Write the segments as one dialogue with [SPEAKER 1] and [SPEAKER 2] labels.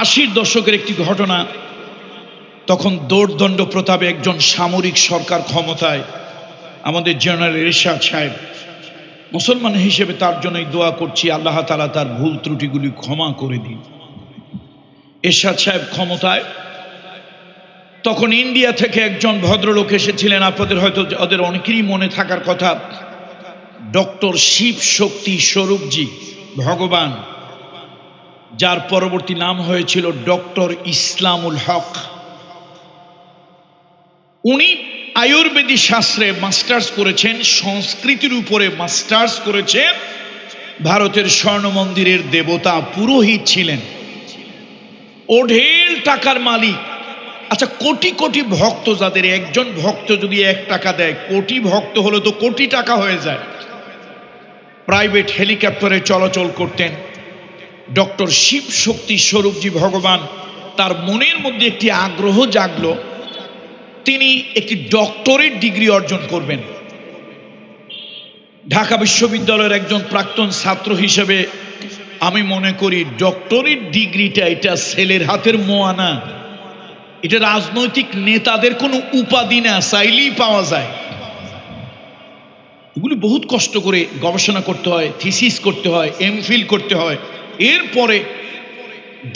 [SPEAKER 1] আশির দশকের একটি ঘটনা। তখন দৌড়দণ্ড প্রতাপে একজন সামরিক সরকার ক্ষমতায় আমাদের জেনারেল এরশাদ সাহেব। মুসলমান হিসেবে তার জন্যই দোয়া করছি, আল্লাহ তালা তার ভুল ত্রুটিগুলি ক্ষমা করে দিন। এরশাদ সাহেব ক্ষমতায়। তখন ইন্ডিয়া থেকে একজন ভদ্রলোক এসেছিলেন, আপনাদের হয়তো ওদের অনেকেরই মনে থাকার কথা। ডক্টর শিব শক্তি স্বরূপজি, ভগবান। যার পরবর্তী নাম হয়েছিল ডক্টর ইসলামুল হক। উনি আয়ুর্বেদিক শাস্ত্রে মাস্টার্স করেছেন, সংস্কৃতির উপরে মাস্টার্স করেছেন। ভারতের স্বর্ণ মন্দিরের দেবতা পুরোহিত ছিলেন। ওঢেল টাকার মালিক। আচ্ছা কোটি কোটি ভক্ত যাদের, একজন ভক্ত যদি এক টাকা দেয়, কোটি ভক্ত হলে তো কোটি টাকা হয়ে যায়। প্রাইভেট হেলিকপ্টারে চলাচল করতেন। ডক্টর শিব শক্তি স্বরূপজি ভগবান তার মনের মধ্যে একটি আগ্রহ জাগলো। তিনি একটি ডক্টরেট ডিগ্রি অর্জন করবেন। ঢাকা বিশ্ববিদ্যালয়ের একজন প্রাক্তন ছাত্র হিসেবে আমি মনে করি ডক্টরেট ডিগ্রিটা এটা ছেলের হাতের মোয়ানা এটা রাজনৈতিক নেতাদের কোনো উপাধি না, চাইলেই পাওয়া যায়। এগুলি বহুত কষ্ট করে গবেষণা করতে হয়, থিসিস করতে হয় এমফিল করতে হয়। এরপরে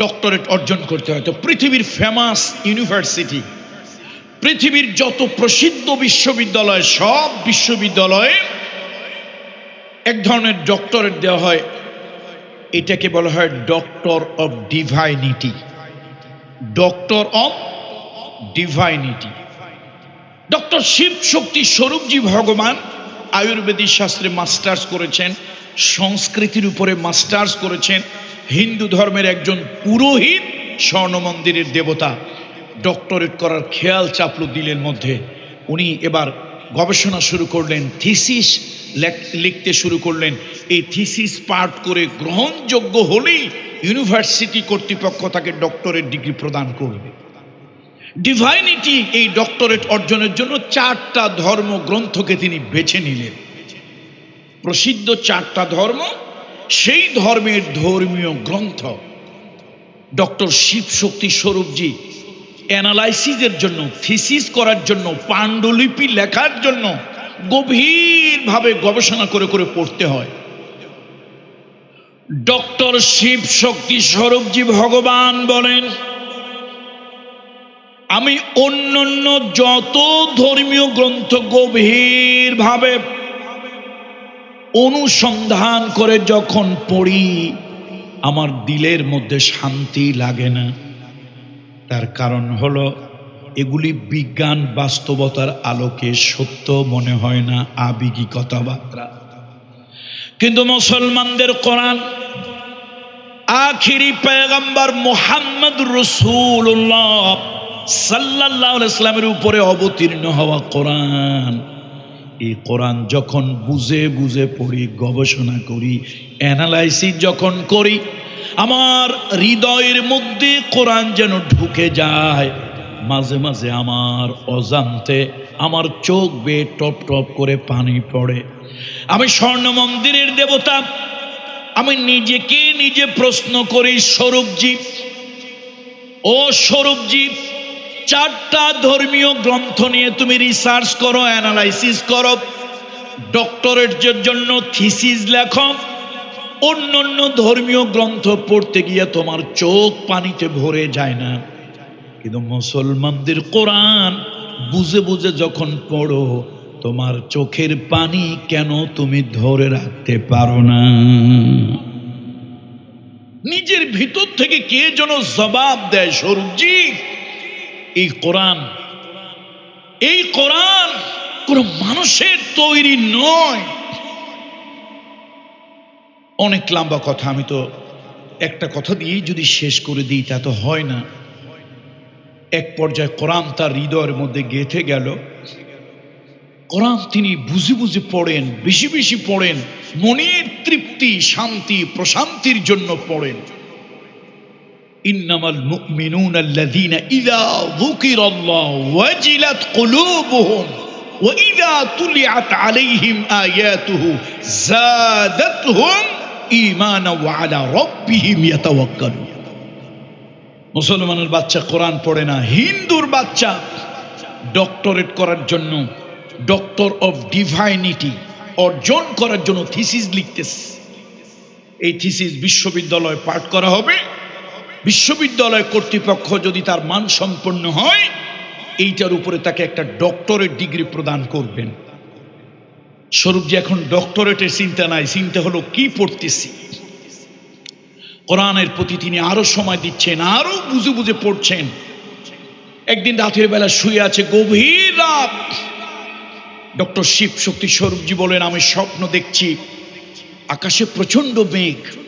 [SPEAKER 1] ডক্টরেট অর্জন করতে হয়। তো পৃথিবীর ফেমাস ইউনিভার্সিটি পৃথিবীর যত প্রসিদ্ধ বিশ্ববিদ্যালয়, সব বিশ্ববিদ্যালয়ে এক ধরনের ডক্টরেট দেওয়া হয়। এটাকে বলা হয় doctor of divinity doctor of divinity doctor Shiv Shakti Swarupji ভগবান আয়ুর্বেদিক শাস্ত্রে মাস্টার্স করেছেন। সংস্কৃতির উপরে মাস্টার্স করেছেন হিন্দু ধর্মের একজন পুরোহিত স্বর্ণ মন্দিরের দেবতা। ডক্টরেট করার খেয়াল চাপলো দিলের মধ্যে। উনি এবার গবেষণা শুরু করলেন, থিসিস লিখতে শুরু করলেন। এই থিসিস পাঠ করে গ্রহণযোগ্য হলেই ইউনিভার্সিটি কর্তৃপক্ষ তাকে ডক্টরেট ডিগ্রি প্রদান করবে। ডিভাইনিটি এই ডক্টরেট অর্জনের জন্য চারটা ধর্মগ্রন্থকে তিনি বেছে নিলেন। প্রসিদ্ধ চারটা ধর্ম, সেই ধর্মের ধর্মীয় গ্রন্থ। ডক্টর শিব শক্তি স্বরূপজি অ্যানালাইসিসের জন্য, থিসিস করার জন্য, পাণ্ডুলিপি লেখার জন্য গভীরভাবে গবেষণা করে করে পড়তে হয়। ডক্টর শিব শক্তি স্বরূপজি ভগবান বলেন, আমি অন্যান্য যত ধর্মীয় গ্রন্থ গভীরভাবে অনুসন্ধান করে যখন পড়ি, আমার দিলের মধ্যে শান্তি লাগে না। তার কারণ হলো, এগুলি বিজ্ঞান বাস্তবতার আলোকে সত্য মনে হয় না আবেগী কথাবার্তা। কিন্তু মুসলমানদের কোরআন, আখিরি পেগম্বর মোহাম্মদ রসুল্লাহ সাল্লাহ ইসলামের উপরে অবতীর্ণ হওয়া কোরআন। এই কোরআন যখন বুঝে বুঝে পড়ি, গবেষণা করি অ্যানালাইসিস যখন করি, আমার হৃদয়ের মধ্যে কোরআন যেন ঢুকে যায়। মাঝে মাঝে আমার অজান্তে আমার চোখ বে টপ টপ করে পানি পড়ে। আমি স্বর্ণ মন্দিরের দেবতা, আমি নিজেকে নিজে প্রশ্ন করি, স্বরূপজি, ও স্বরূপজি চারটা ধর্মীয় গ্রন্থ নিয়ে তুমি রিসার্চ করো অ্যানালাইসিস করো ডক্টরেটের জন্য থিসিস লেখো অন্য অন্য ধর্মীয় গ্রন্থ পড়তে গিয়ে তোমার চোখ পানিতে ভরে যায় না। কিন্তু মুসলমানদের কোরআন বুঝে বুঝে যখন পড়ো, তোমার চোখের পানি কেন তুমি ধরে রাখতে পারো না? নিজের ভিতর থেকে কে যেন জবাব দেয় স্বরূপজি এই কোরআন। এই কোরআন কোন মানুষের তৈরি নয়। অনেক লম্বা কথা, আমি তো একটা কথা দিয়েই যদি শেষ করে দিই, তা তো হয় না। এক পর্যায়ে কোরআন তার হৃদয়ের মধ্যে গেঁথে গেল। কোরআন তিনি বুঝে বুঝে পড়েন, বেশি বেশি পড়েন, মনের তৃপ্তি, শান্তি, প্রশান্তির জন্য পড়েন। ইন্নামাল মুমিনুনা আল্লাযীনা ইযা যুকিরাল্লাহু ওয়াজিলাত কুলুবুহুম وإذا تليت عليهم آياته زادتهم إيمانا وعلى ربهم يتوكلون মুসলমানের বাচ্চা কোরআন পড়ে না হিন্দুর বাচ্চা ডক্টরেট করার জন্য ডক্টর অফ ডিভাইনিটি অর্জন করার জন্য থিসিস লিখতেছে এই থিসিস বিশ্ববিদ্যালয়ে পাঠ করা হবে বিশ্ববিদ্যালয় কর্তৃপক্ষ যদি তার মান সম্পন্ন হয়, এইটার উপরে তাকে একটা ডক্টরেট ডিগ্রি প্রদান করবেন। স্বরূপ যে এখন ডক্টরেটের চিন্তা নাই, চিন্তা হলো কি পড়তেছি? কোরআনের প্রতি তিনি আরও সময় দিচ্ছেন, আরও বুঝে বুঝে পড়ছেন। একদিন রাতের বেলা শুয়ে আছে গভীর রাত। ডক্টর শিব শক্তি স্বরূপজি বলেন, আমি স্বপ্ন দেখছি, আকাশে প্রচণ্ড মেঘ।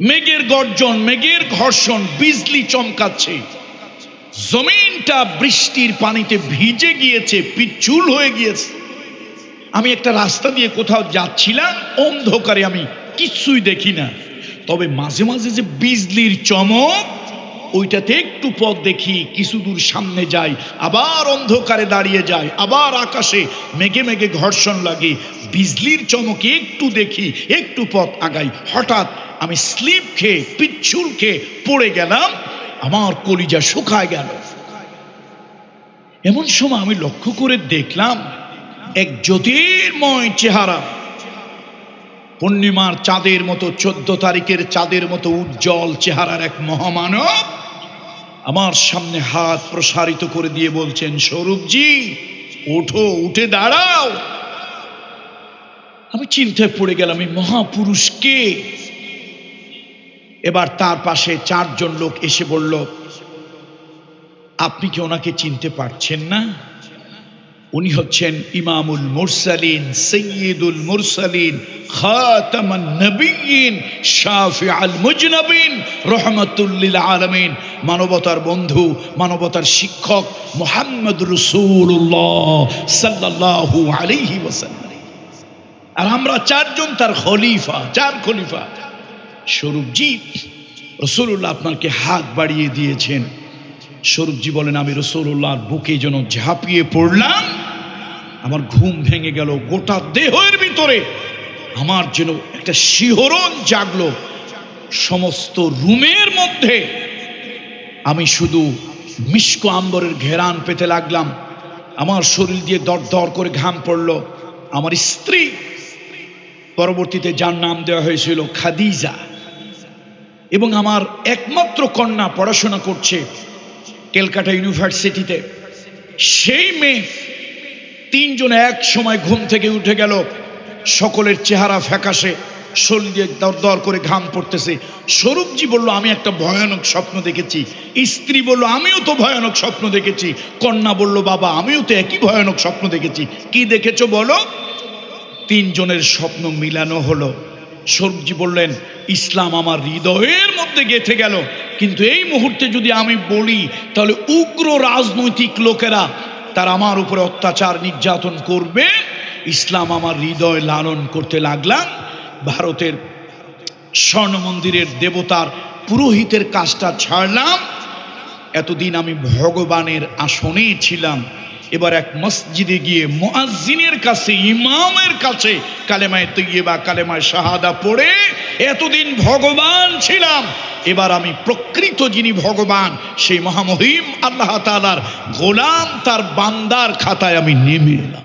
[SPEAKER 1] মেঘের গর্জন, মেঘের ঘর্ষণ, বিজলি চমকাচ্ছে। জমিনটা বৃষ্টির পানিতে ভিজে গিয়েছে, পিচ্ছুল হয়ে গিয়েছে। আমি একটা রাস্তা দিয়ে কোথাও যাচ্ছিলাম, অন্ধকারে আমি কিছুই দেখি না। তবে মাঝে মাঝে যে বিজলির চমক, ওইটাতে একটু পথ দেখি, কিছু দূর সামনে যাই, আবার অন্ধকারে দাঁড়িয়ে যাই, আবার আকাশে মেঘে মেঘে ঘর্ষণ লাগে। বিজলির চমকে একটু দেখি, একটু পথ আগাই, হঠাৎ আমি স্লিপ খেয়ে, পিচ্ছুল খেয়ে পড়ে গেলাম, আমার কলিজা শুকায় গেল। এমন সময় আমি লক্ষ্য করে দেখলাম, এক জ্যোতির্ময় চেহারা। পূর্ণিমার চাঁদের মতো, চোদ্দ তারিখের চাঁদের মতো উজ্জ্বল চেহারার এক মহামানব আমার সামনে হাত প্রসারিত করে দিয়ে বলছেন স্বরূপজি ওঠো, উঠে দাঁড়াও। আমি চিন্তায় পড়ে গেলাম, এই মহাপুরুষকে এবার তার পাশে চারজন লোক এসে বলল, আপনি কি ওনাকে চিনতে পারছেন না? উনি হচ্ছেন ইমামুল মুরসালিন, সৈয়দুল মুরসালিন, খাতামান নবীন শাফি আল মুজনবিন রহমতুল্লিল আলমিন। মানবতার বন্ধু, মানবতার শিক্ষক মোহাম্মদ রসুল্লাহ সাল্লাল্লাহু আলাইহি ওয়াসাল্লাম। আর আমরা চারজন তার খলিফা, চার খলিফা। স্বরূপজি রসুল্লাহ আপনাকে হাত বাড়িয়ে দিয়েছেন। স্বরূপজি বলেন, আমি রসুল্লাহর বুকে যেন ঝাঁপিয়ে পড়লাম, আমার ঘুম ভেঙে গেল, গোটা দেহের ভিতরে আমার যেন একটা শিহরণ জাগলো। সমস্ত রুমের মধ্যে আমি শুধু মিষ্ক আম্বরের ঘেরান পেতে লাগলাম। আমার শরীর দিয়ে দর দর করে ঘাম পড়ল। আমার স্ত্রী পরবর্তীতে যার নাম দেওয়া হয়েছিল খাদিজা। এবং আমার একমাত্র কন্যা পড়াশোনা করছে ক্যালকাটা ইউনিভার্সিটিতে। সেই মেয়ে তিনজন এক সময় ঘুম থেকে উঠে গেল, সকলের চেহারা ফ্যাকাশে, শরীর দিয়ে দর দর করে ঘাম পড়তেছে। স্বরূপজি বলল, আমি একটা ভয়ানক স্বপ্ন দেখেছি। স্ত্রী বলল, আমিও তো ভয়ানক স্বপ্ন দেখেছি। কন্যা বলল, বাবা, আমিও তো একই ভয়ানক স্বপ্ন দেখেছি। কি দেখেছ বলো? তিনজনের স্বপ্ন মিলানো হলো। স্বরূপজি বললেন, ইসলাম আমার হৃদয়ের মধ্যে গেঁথে গেল। কিন্তু এই মুহূর্তে যদি আমি বলি, তাহলে উগ্র রাজনৈতিক লোকেরা তার আমার উপরে অত্যাচার নির্যাতন করবে। ইসলাম আমার হৃদয় লালন করতে লাগলাম। ভারতের স্বর্ণ মন্দিরের দেবতার পুরোহিতের কাজটা ছাড়লাম। এতদিন আমি ভগবানের আসনে ছিলাম। এবার এক মসজিদে গিয়ে মোয়াজিনের কাছে, ইমামের কাছে কালেমায় তৈবা কালেমায় শাহাদা পড়ে, এতদিন ভগবান ছিলাম। এবার আমি প্রকৃত যিনি ভগবান, সেই মহামহিম আল্লাহ তাআলার গোলাম তার বান্দার খাতায় আমি নেমে এলাম।